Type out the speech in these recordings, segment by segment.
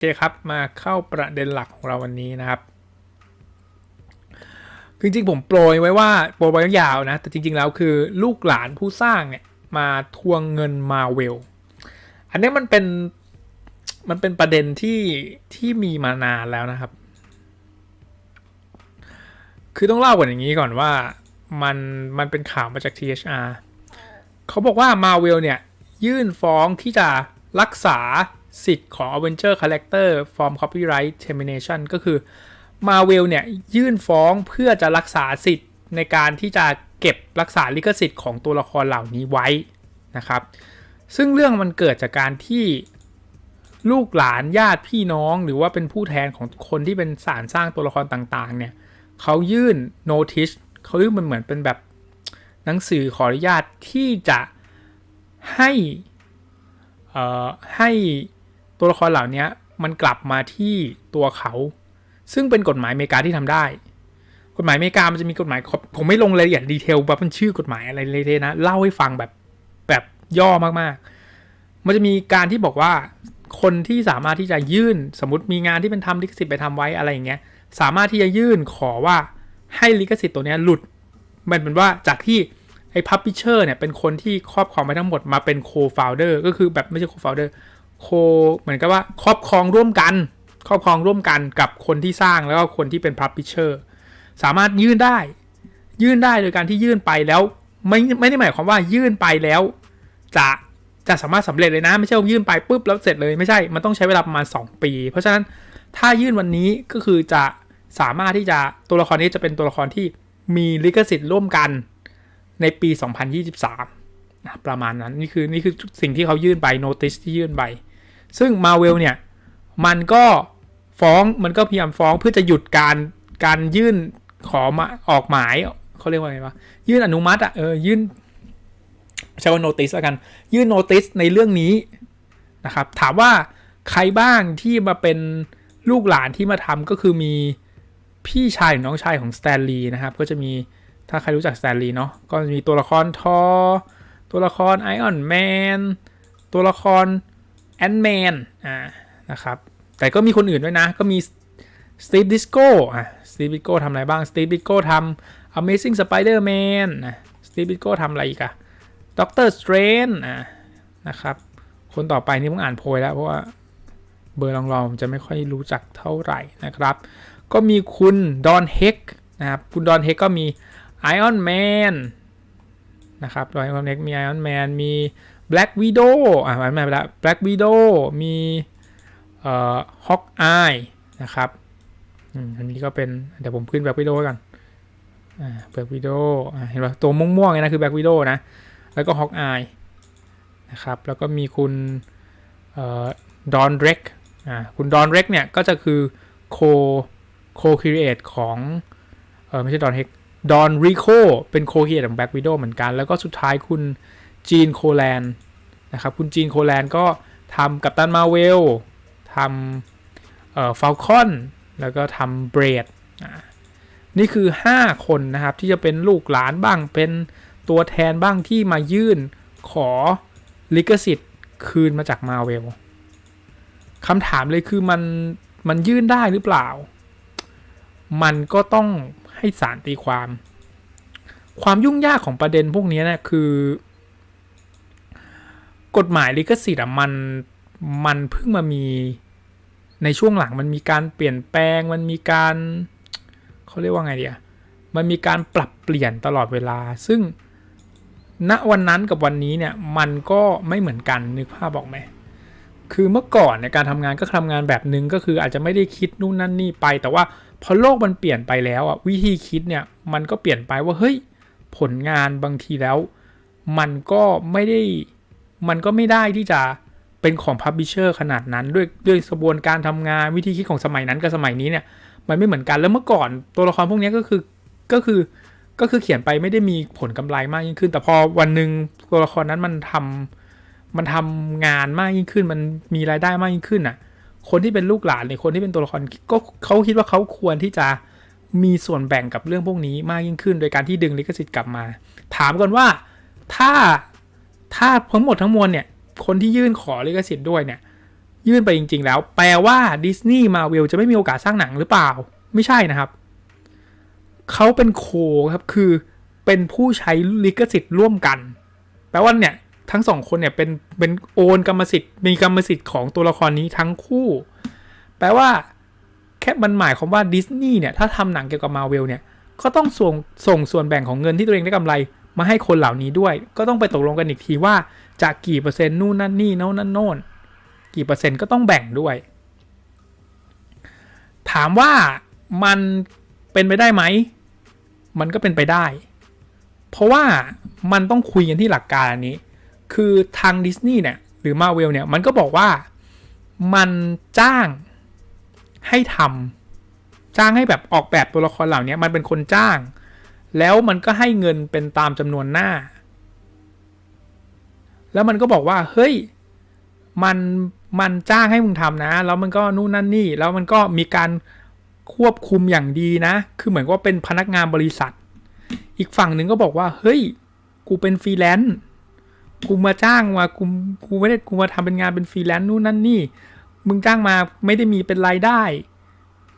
เคครับ มาเข้าประเด็นหลักของเราวันนี้นะครับคือจริงๆผมโปรยไว้ว่าโปรยไว้ยาวนะ แต่จริงๆแล้วคือลูกหลานผู้สร้างเนี่ยมาทวงเงินมาเวล อันนี้มันเป็นมันเป็นประเด็นที่ที่มีมานานแล้วนะครับ คือต้องเล่าก่อนอย่างนี้ก่อนว่ามันมันเป็นข่าวมาจาก THR เขาบอกว่ามาเวลเนี่ยยื่นฟ้องที่จะรักษา สิทธิ์ของ Avenger Character from Copyright Termination ก็คือ Marvel เนี่ย ยื่นฟ้องเพื่อจะรักษาสิทธิ์ในการที่จะเก็บรักษาลิขสิทธิ์ของตัวละครเหล่านี้ไว้นะครับ ซึ่งเรื่องมันเกิดจากการที่ลูกหลานญาติพี่น้องหรือว่าเป็นผู้แทนของคนที่เป็นสารสร้างตัวละครต่างๆ เนี่ยเขายื่น notice เขาเรียกมันเหมือนเป็นแบบหนังสือขออนุญาตที่จะให้อ่อให้ ตัวละครเหล่านี้มันกลับมาที่ตัวเขา ซึ่งเป็นกฎหมายอเมริกาที่ทำได้ กฎหมายอเมริกามันจะมีกฎหมาย ผมไม่ลงรายละเอียดดีเทลว่ามันชื่อกฎหมายอะไรเลยนะเล่าให้ฟังแบบแบบย่อมากๆ มันจะมีการที่บอกว่าคนที่สามารถที่จะยื่นสมมติมีงานที่เป็นทำลิขสิทธิ์ไปทำไว้อะไรอย่างเงี้ยสามารถที่จะยื่นขอว่าให้ลิขสิทธิ์ตัวเนี้ยหลุด มันเป็นว่าจากที่ไอ้พับพิเชอร์เนี่ยเป็นคนที่ครอบครองไปทั้งหมดมาเป็นโคฟาวเดอร์ก็คือแบบไม่ใช่โคฟาวเดอร์ โคเหมือนกับว่าครอบครองร่วมกัน ครอบครองร่วมกันกับคนที่สร้างแล้วก็คนที่เป็นพับพิเชอร์สามารถยื่นได้ ยื่นได้โดยการที่ยื่นไปแล้วไม่ไม่ได้หมายความว่ายื่นไปแล้ว จะจะสามารถสำเร็จเลยนะ ไม่ใช่ว่ายื่นไปปุ๊บแล้วเสร็จเลยไม่ใช่ มันต้องใช้เวลาประมาณ 2 ปี เพราะฉะนั้นถ้ายื่นวันนี้ก็คือจะสามารถที่จะตัวละครนี้จะเป็นตัวละครที่มีลิขสิทธิ์ร่วมกันในปี 2023นะประมาณนั้น นี่คือนี่คือสิ่งที่เขายื่นไปโนติสที่ยื่นไป ซึ่งมาเวลเนี่ย มันก็ฟ้องมันก็พยายามฟ้องเพื่อจะหยุดการการยื่นขอมาออกหมายเขาเรียกว่าไงวะยื่นอนุมัติอะเออยื่นใช้ว่าโนติสแล้วกัน ยื่นโนติสในเรื่องนี้นะครับ ถามว่าใครบ้างที่มาเป็นลูกหลานที่มาทำก็คือมีพี่ชายหรือน้องชายของสแตนลีย์นะครับ ก็จะมีถ้าใครรู้จักสแตนลีย์เนาะก็จะมีตัวละครทอ ตัวละครไอออนแมนตัวละคร แอนแมนอ่านะครับแต่ก็มีคนอื่นด้วยนะ ก็มีสตีฟดิสโก้อะสตีฟดิสโก้ทำอะไรบ้างสตีฟดิสโก้ทำ Amazing Spider-Man นะสตีฟดิสโก้ทำอะไรอีกอะด็อกเตอร์สเตรนอะนะครับคนต่อไปนี่ผมอ่านโพยแล้ว เพราะว่าเบอร์รองๆจะไม่ค่อยรู้จักเท่าไหร่นะครับ ก็มีคุณดอนเฮกนะครับคุณดอนเฮกก็มี Iron Man นะครับดอนเฮกมี Iron Man มี Black Widow อะม่ไม่ไปละ Black Widow มีเอ่อ Hawkeye นะครับอืมอันนี้ก็เป็น เดี๋ยวผมขึ้น Black Widow ไว้ก่อนอ่า Black Widow อ่าเห็นป่ะตัวม่วงๆเนี่ยนะคือ Black Widow นะ แล้วก็ Hawkeye นะครับ แล้วก็มีคุณเอ่อดอนเร็กอ่าคุณดอนเร็กเนี่ยก็จะคือโคโคครีเอทของเออไม่ใช่ดอนเฮกดอนริโคเป็นโคครีเอทของแบ็กวิดโอเหมือนกัน แล้วก็สุดท้ายคุณ จีนโคแลนนะครับคุณจีนโคแลนก็ทำกัปตันมาเวลทำเอ่อฟ a ลคอนแล้วก็ทำเบรดนี่คือ 5 คนนะครับ ที่จะเป็นลูกหลานบ้างเป็นตัวแทนบ้างที่มายื่นขอลิขสิทธิ์คืนมาจากมาเวลคำถามเลยคือมันมันยื่นได้หรือเปล่า มันก็ต้องให้สารตีความ ความยุ่งยากของประเด็นพวกนี้นี่ยคือ กฎหมายลิขสิทธิ์อะมันมันเพิ่งมามีในช่วงหลังมันมีการเปลี่ยนแปลง มันมีการเขาเรียกว่าไงเดียมันมีการปรับเปลี่ยนตลอดเวลา ซึ่งณวันนั้นกับวันนี้เนี่ยมันก็ไม่เหมือนกันนึกภาพบอกไหมคือเมื่อก่อนในยการทำงานก็ทำงานแบบนึงก็คืออาจจะไม่ได้คิดนู่นนั่นนี่ไป แต่ว่าพอโลกมันเปลี่ยนไปแล้วอะวิธีคิดเนี่ยมันก็เปลี่ยนไปว่าเฮ้ยผลงานบางทีแล้ว มันก็ไม่ได้ มันก็ไม่ได้ที่จะเป็นของพับบิเชอร์ขนาดนั้น ด้วยด้วยกระบวนการทำงานวิธีคิดของสมัยนั้นกับสมัยนี้เนี่ย มันไม่เหมือนกันแล้วเมื่อก่อนตัวละครพวกนี้ก็คือก็คือก็คือเขียนไปไม่ได้มีผลกำไรมากยิ่งขึ้น แต่พอวันหนึ่งตัวละครนั้นมันทำมันทำงานมากยิ่งขึ้น มันมีรายได้มากยิ่งขึ้นอะ คนที่เป็นลูกหลานหรือคนที่เป็นตัวละครก็เขาคิดว่าเขาควรที่จะมีส่วนแบ่งกับเรื่องพวกนี้มากยิ่งขึ้น โดยการที่ดึงลิขสิทธิ์กลับมา ถามก่อนว่าถ้า ถ้าทั้งหมดทั้งมวลเนี่ย คนที่ยื่นขอลิขสิทธิ์ด้วยเนี่ย ยื่นไปจริง ๆ แล้ว แปลว่าดิสนีย์มาเวลจะไม่มีโอกาสสร้างหนังหรือเปล่า ไม่ใช่นะครับ เขาเป็นโคครับ คือเป็นผู้ใช้ลิขสิทธิ์ร่วมกัน แปลว่าเนี่ย ทั้งสองคนเนี่ยเป็นเป็นโอนกรรมสิทธิ์ มีกรรมสิทธิ์ของตัวละครนี้ทั้งคู่ แปลว่า แค่มันหมายความว่าดิสนีย์เนี่ย ถ้าทำหนังเกี่ยวกับมาเวลเนี่ย ก็ต้องส่งส่งส่วนแบ่งของเงินที่ตัวเองได้กำไร มาให้คนเหล่านี้ด้วย ก็ต้องไปตกลงกันอีกทีว่าจะกี่เปอร์เซ็นต์นู่นนั่นนี่โน่นนั่นโน่นกี่เปอร์เซ็นต์ก็ต้องแบ่งด้วย ถามว่ามันเป็นไปได้ไหม มันก็เป็นไปได้ เพราะว่ามันต้องคุยกันที่หลักการอันนี้ คือทางดิสนีย์เนี่ยหรือมาเวลเนี่ยมันก็บอกว่ามันจ้างให้ทำจ้างให้แบบออกแบบตัวละครเหล่านี้มันเป็นคนจ้าง แล้วมันก็ให้เงินเป็นตามจำนวนหน้า แล้วมันก็บอกว่า เฮ้ย มัน มันจ้างให้มึงทำนะ แล้วมันก็นู่นนั่นนี่ แล้วมันก็มีการควบคุมอย่างดีนะ คือเหมือนว่าเป็นพนักงานบริษัท อีกฝั่งหนึ่งก็บอกว่า เฮ้ย กูเป็นฟรีแลนซ์ กูมาจ้างมา กู กูไม่ได้ กูมาทำเป็นงานเป็นฟรีแลนซ์นู่นนั่นนี่ มึงจ้างมาไม่ได้มีเป็นรายได้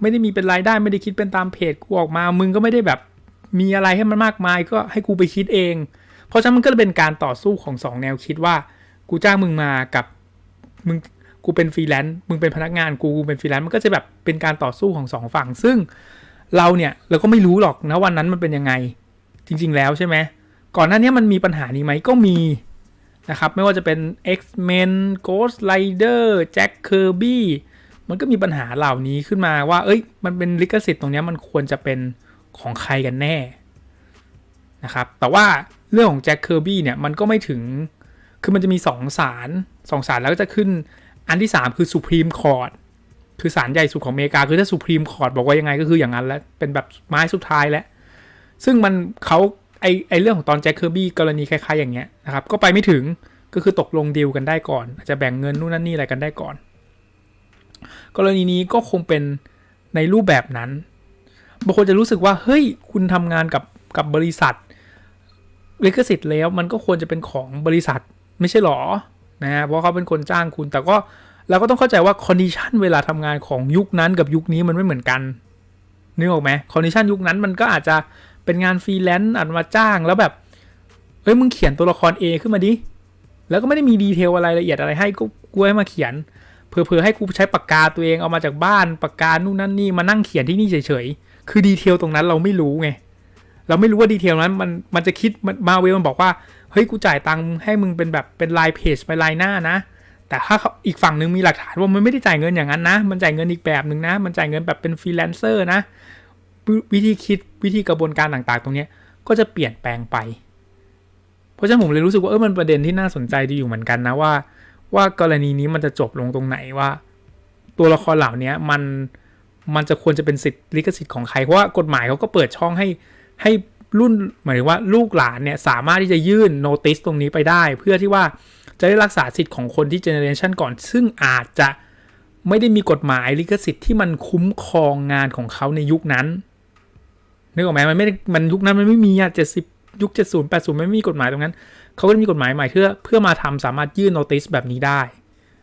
ไม่ได้มีเป็นรายได้ ไม่ได้คิดเป็นตามเพจกูออกมา มึงก็ไม่ได้แบบ มีอะไรให้มันมากมายก็ให้กูไปคิดเอง เพราะฉะนั้นมันก็เลยเป็นการต่อสู้ของสองแนวคิดว่า กูจ้างมึงมากับมึงกูเป็นฟรีแลนซ์มึงเป็นพนักงานกูกูเป็นฟรีแลนซ์มันก็จะแบบเป็นการต่อสู้ของสองฝั่ง ซึ่งเราเนี่ยเราก็ไม่รู้หรอกนะวันนั้นมันเป็นยังไง จริง ๆ แล้วใช่ไหมก่อนหน้านี้มันมีปัญหานี้ไหมก็มีนะครับไม่ว่าจะเป็น X-Men Ghost Rider Jack Kirby มันก็มีปัญหาเหล่านี้ขึ้นมาว่า เอ้ย มันเป็นลิขสิทธิ์ตรงนี้มันควรจะเป็น ของใครกันแน่นะครับ แต่ว่าเรื่องของแจ็คเคอร์บี้เนี่ยมันก็ไม่ถึง คือมันจะมีสองศาลสองศาลแล้วก็จะขึ้นอันที่ 3 คือ Supreme Court คือศาลใหญ่สุดของอเมริกา คือถ้า Supreme Court บอกว่ายังไงก็คืออย่างนั้นแล้วเป็นแบบไม้สุดท้ายแล้ว ซึ่งมันเขาไอไอเรื่องของตอนแจ็คเคอร์บี้กรณีคล้ายๆอย่างเงี้ยนะครับ ก็ไปไม่ถึงก็คือตกลงดีลกันได้ก่อน อาจจะแบ่งเงินนู่นนั่นนี่อะไรกันได้ก่อน กรณีนี้ก็คงเป็นในรูปแบบนั้น บางคนจะรู้สึกว่าเฮ้ยคุณทำงานกับกับบริษัทลิขสิทธิ์แล้วมันก็ควรจะเป็นของบริษัทไม่ใช่หรอนะฮะเพราะเขาเป็นคนจ้างคุณ แต่ก็เราก็ต้องเข้าใจว่าคอนดิชันเวลาทำงานของยุคนั้นกับยุคนี้มันไม่เหมือนกันนึกออกไหมคอนดิชันยุคนั้นมันก็อาจจะเป็นงานฟรีแลนซ์อาจมาจ้างแล้วแบบเฮ้ยมึงเขียนตัวละคร A ขึ้นมาดิแล้วก็ไม่ได้มีดีเทลอะไรละเอียดอะไรให้กูกูให้มาเขียนเผื่อๆให้กูใช้ปากกาตัวเองเอามาจากบ้านปากกานู่นนั่นนี่มานั่งเขียนที่นี่เฉยๆ คือดีเทลตรงนั้นเราไม่รู้ไง เราไม่รู้ว่าดีเทลนั้นมันมันจะคิดมาเวลมันบอกว่า เฮ้ยกูจ่ายตังค์ให้มึงเป็นแบบเป็นลายเพจไปลายหน้านะ แต่ถ้าเขาอีกฝั่งหนึ่งมีหลักฐานว่ามันไม่ได้จ่ายเงินอย่างนั้นนะ มันจ่ายเงินอีกแบบหนึ่งนะ มันจ่ายเงินแบบเป็นฟรีแลนเซอร์นะ วิธีคิดวิธีกระบวนการต่างๆ ตรงนี้ก็จะเปลี่ยนแปลงไป เพราะฉะนั้นผมเลยรู้สึกว่าเออมันประเด็นที่น่าสนใจดีอยู่เหมือนกันนะว่า ว่ากรณีนี้มันจะจบลงตรงไหนว่า ตัวละครเหล่านี้มัน มันจะควรจะเป็นสิทธิลิขสิทธิ์ของใคร เพราะว่ากฎหมายเขาก็เปิดช่องให้ให้รุ่นหมายถึงว่าลูกหลานเนี่ยสามารถที่จะยื่นโนติสตรงนี้ไปได้ เพื่อที่ว่าจะได้รักษาสิทธิ์ของคนที่เจเนอเรชันก่อน ซึ่งอาจจะไม่ได้มีกฎหมายลิขสิทธิ์ที่มันคุ้มครองงานของเขาในยุคนั้นนึกออกไหมมันไม่ได้มันยุคนั้นมันไม่มีอะเจ็ดสิบยุคเจ็ดศูนย์แปดศูนย์ไม่มีกฎหมายตรงนั้น เขาก็จะมีกฎหมายใหม่เพื่อเพื่อมาทำสามารถยื่นโนติสแบบนี้ได้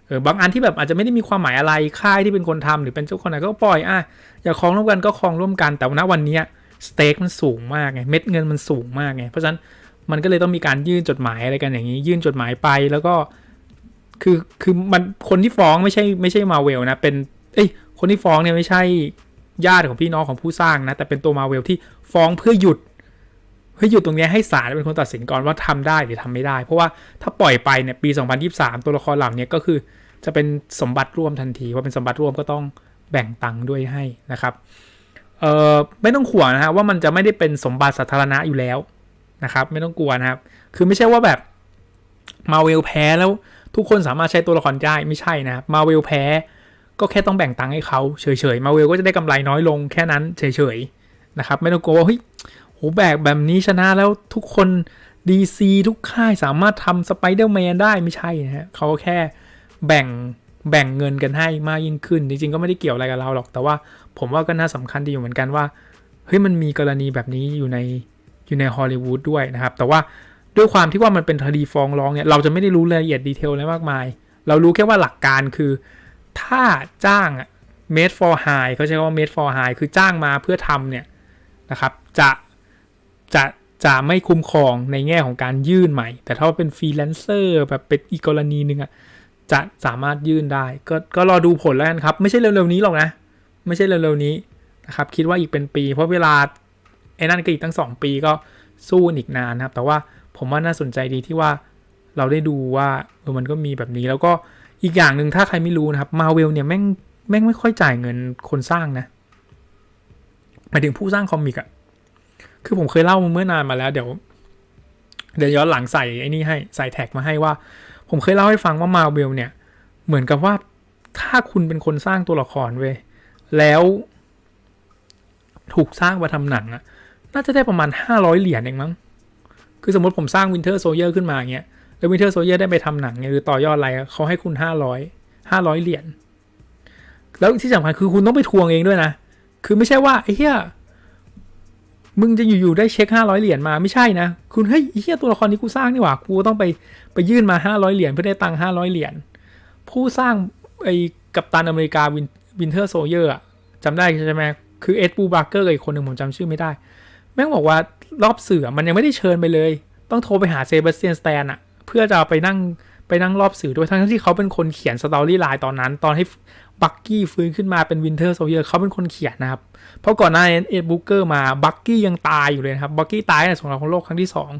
เออบางอันที่แบบอาจจะไม่ได้มีความหมายอะไรค่ายที่เป็นคนทำหรือเป็นเจ้าคนไหนก็ปล่อยอะอยากคลองร่วมกันก็คลองร่วมกันแต่ณวันนี้สเต็กมันสูงมากไงเม็ดเงินมันสูงมากไงเพราะฉะนั้นมันก็เลยต้องมีการยื่นจดหมายอะไรกันอย่างนี้ ยื่นจดหมายไปแล้วก็ คือคือมันคนที่ฟ้องไม่ใช่ไม่ใช่มาเวลนะเป็นเอ้ยคนที่ฟ้องเนี่ยไม่ใช่ญาติของพี่น้องของผู้สร้างนะแต่เป็นตัวมาเวลที่ฟ้องเพื่อหยุด เพื่อยุดตรงนี้ให้ศาลเป็นคนตัดสินก่อนว่าทำได้หรือทำไม่ได้ เพราะว่าถ้าปล่อยไปเนี่ยปี 2023 ตัวละครเหล่านี้ก็คือจะเป็นสมบัติร่วมทันทีว่าเป็นสมบัติร่วมก็ต้องแบ่งตังค์ด้วยให้นะครับเอ่อไม่ต้องห่วงนะฮะว่ามันจะไม่ได้เป็นสมบัติสาธารณะอยู่แล้วนะครับไม่ต้องกลัวนะครับ คือไม่ใช่ว่าแบบมาเวลแพ้แล้วทุกคนสามารถใช้ตัวละครได้ไม่ใช่นะครับมาเวลแพ้ก็แค่ต้องแบ่งตังค์ให้เขาเฉยๆมาเวลก็จะได้กำไรน้อยลงแค่นั้นเฉยๆนะครับไม่ต้องกลัวว่าเฮ้ย โหแบกแบบนี้ชนะแล้วทุกคน DC ทุกค่ายสามารถทำสไปเดอร์แมนได้ไม่ใช่นะฮะเขาแค่แบ่งแบ่งเงินกันให้มากยิ่งขึ้น จริง ๆ ก็ไม่ได้เกี่ยวอะไรกับเราหรอก แต่ว่าผมว่าก็น่าสำคัญดีอยู่เหมือนกันว่าเฮ้ยมันมีกรณีแบบนี้อยู่ในอยู่ในฮอลลีวูดด้วยนะครับ แต่ว่าด้วยความที่ว่ามันเป็นคดีฟ้องร้องเนี่ยเราจะไม่ได้รู้รายละเอียดดีเทลอะไรมากมาย เรารู้แค่ว่าหลักการคือ ถ้าจ้างอะ made for high เขาใช้คำว่า made for high คือจ้างมาเพื่อทำเนี่ยนะครับ จะ จะจะไม่คุ้มครองในแง่ของการยื่นใหม่ แต่ถ้าเป็นฟรีแลนเซอร์แบบเป็นอีกกรณีหนึ่งอะจะสามารถยื่นได้ ก็ก็รอดูผลแล้วกันครับ ไม่ใช่เร็วๆนี้หรอกนะ ไม่ใช่เร็วๆนี้นะครับคิดว่าอีกเป็นปี เพราะเวลาไอ้นั่นก็อีกตั้งสองปีก็สู้อีกนานนะครับ แต่ว่าผมว่าน่าสนใจดีที่ว่าเราได้ดูว่าเออมันก็มีแบบนี้แล้วก็อีกอย่างหนึ่งถ้าใครไม่รู้นะครับมาเวลเนี่ยแม่งแม่งไม่ค่อยจ่ายเงินคนสร้างนะหมายถึงผู้สร้างคอมิกอะ คือผมเคยเล่าเมื่อนานมาแล้ว เดี๋ยว เดี๋ยวย้อนหลังใส่ไอ้นี่ให้ใส่แท็กมาให้ว่า ผมเคยเล่าให้ฟังว่ามาเวลเนี่ย เหมือนกับว่าถ้าคุณเป็นคนสร้างตัวละครเว้ยแล้วถูกสร้างมาทำหนังอะน่าจะได้ประมาณห้าร้อยเหรียญเองมั้ง คือสมมติผมสร้างวินเทอร์โซเยอร์ขึ้นมาอย่างเงี้ย แล้ววินเทอร์โซเยอร์ได้ไปทำหนังเนี่ยหรือต่อยอดอะไรเขาให้คุณห้าร้อยห้าร้อยเหรียญ แล้วที่สำคัญคือคุณต้องไปทวงเองด้วยนะ คือไม่ใช่ว่าไอ้เหี้ย มึงจะอยู่ๆได้เช็คห้าร้อยเหรียญมาไม่ใช่นะ คุณเฮ้ยเหี้ยตัวละครนี้กูสร้างนี่หว่ากูต้องไปไปยื่นมาห้าร้อยเหรียญเพื่อได้ตังค์ห้าร้อยเหรียญผู้สร้างไอ้กัปตันอเมริกาวินวินเทอร์โซเยอร์จำได้ใช่ไหมคือเอ็ดบูบาร์เกอร์อีกคนหนึ่งผมจำชื่อไม่ได้ แม่งบอกว่ารอบเสือมันยังไม่ได้เชิญไปเลย ต้องโทรไปหาเซบาสเตียนสแตนอะเพื่อจะเอาไปนั่งไปนั่งรอบสื่อด้วยทั้งที่เขาเป็นคนเขียนสตอรี่ไลน์ตอนนั้น ตอนให้ บักกี้ฟื้นขึ้นมาเป็นวินเทอร์โซเยอร์เขาเป็นคนเขียนนะครับ เพราะก่อนหน้านี้เอ็ดบูเกอร์มาบักกี้ยังตายอยู่เลยนะครับบักกี้ตายในสงครามโลกครั้งที่สอง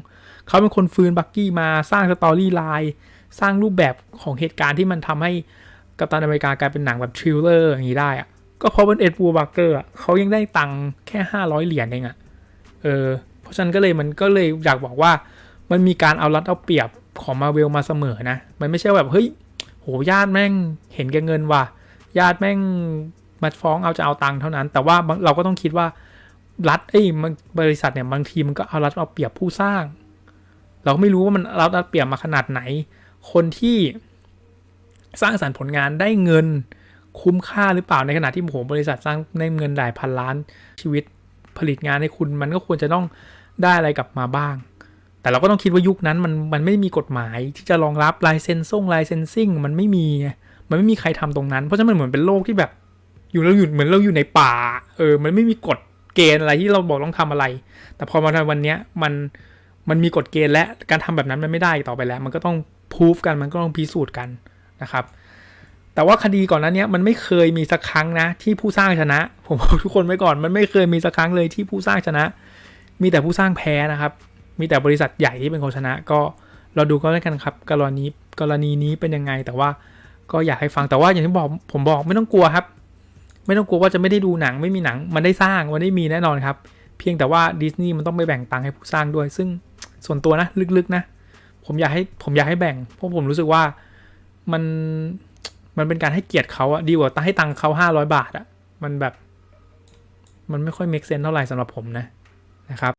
เขาเป็นคนฟื้นบักกี้มาสร้างสตอรี่ไลน์สร้างรูปแบบของเหตุการณ์ที่มันทำให้กัปตันอเมริกากลายเป็นหนังแบบทริลเลอร์อย่างนี้ได้อะก็เพราะเป็นเอ็ดบูบักเกอร์เขายังได้ตังค์แค่ห้าร้อยเหรียญเองอะเออเพราะฉะนั้นก็เลยมันก็เลยอยากบอกว่ามันมีการเอารัดเอาเปรียบของมาเวลมาเสมอนะ มันไม่ใช่แบบเฮ้ยโหญาติแม่งเห็นแก่เงินว่ะ ญาติแม่งมาฟ้องเอาจะเอาตังค์เท่านั้น แต่ว่าเราก็ต้องคิดว่ารัฐเอ้ยบริษัทเนี่ยบางทีมันก็เอารัดเอาเปรียบผู้สร้าง เราก็ไม่รู้ว่ามันรัดเอาเปรียบมาขนาดไหน คนที่สร้างสรรค์ผลงานได้เงินคุ้มค่าหรือเปล่าในขณะที่โหบริษัทสร้างได้เงินหลายพันล้านชีวิตผลิตงานให้คุณมันก็ควรจะต้องได้อะไรกลับมาบ้าง แต่เราก็ต้องคิดว่ายุคนั้นมันมันไม่มีกฎหมายที่จะรองรับลายเซ็นซ่งลายเซ็นซิ่งมันไม่มีไง มันไม่มีใครทำตรงนั้น เพราะฉะนั้นมันเหมือนเป็นโลกที่แบบ อยู่เราอยู่เหมือนเราอยู่ในป่า เออ มันไม่มีกฎเกณฑ์อะไรที่เราบอกต้องทำอะไร แต่พอมาในวันเนี้ยมันมันมีกฎเกณฑ์และการทำแบบนั้นมันไม่ได้ต่อไปแล้ว มันก็ต้องพูฟกันมันก็ต้องพิสูจน์กันนะครับ แต่ว่าคดีก่อนนั้นเนี้ยมันไม่เคยมีสักครั้งนะ ที่ผู้สร้างชนะ ผมบอกทุกคนไว้ก่อน มันไม่เคยมีสักครั้งเลยที่ผู้สร้างชนะ มีแต่ผู้สร้างแพ้นะครับ มีแต่บริษัทใหญ่ที่เป็นคนชนะ ก็เราดูก็แล้วกันครับ กรณีกรณีนี้เป็นยังไงแต่ว่า ก็อยากให้ฟังแต่ว่าอย่างที่บอกผมบอกไม่ต้องกลัวครับ ไม่ต้องกลัวว่าจะไม่ได้ดูหนังไม่มีหนัง มันได้สร้างมันได้มีแน่นอนครับ เพียงแต่ว่าดิสนีย์มันต้องไปแบ่งตังค์ให้ผู้สร้างด้วย ซึ่งส่วนตัวนะลึกๆนะ ผมอยากให้ผมอยากให้แบ่ง เพราะผมรู้สึกว่ามันมันเป็นการให้เกียรติเขาอะดีกว่าตั้งให้ตังค์เขาห้าร้อยบาทอะมันแบบ มันไม่ค่อย make sense เท่าไหร่สำหรับผมนะนะครับ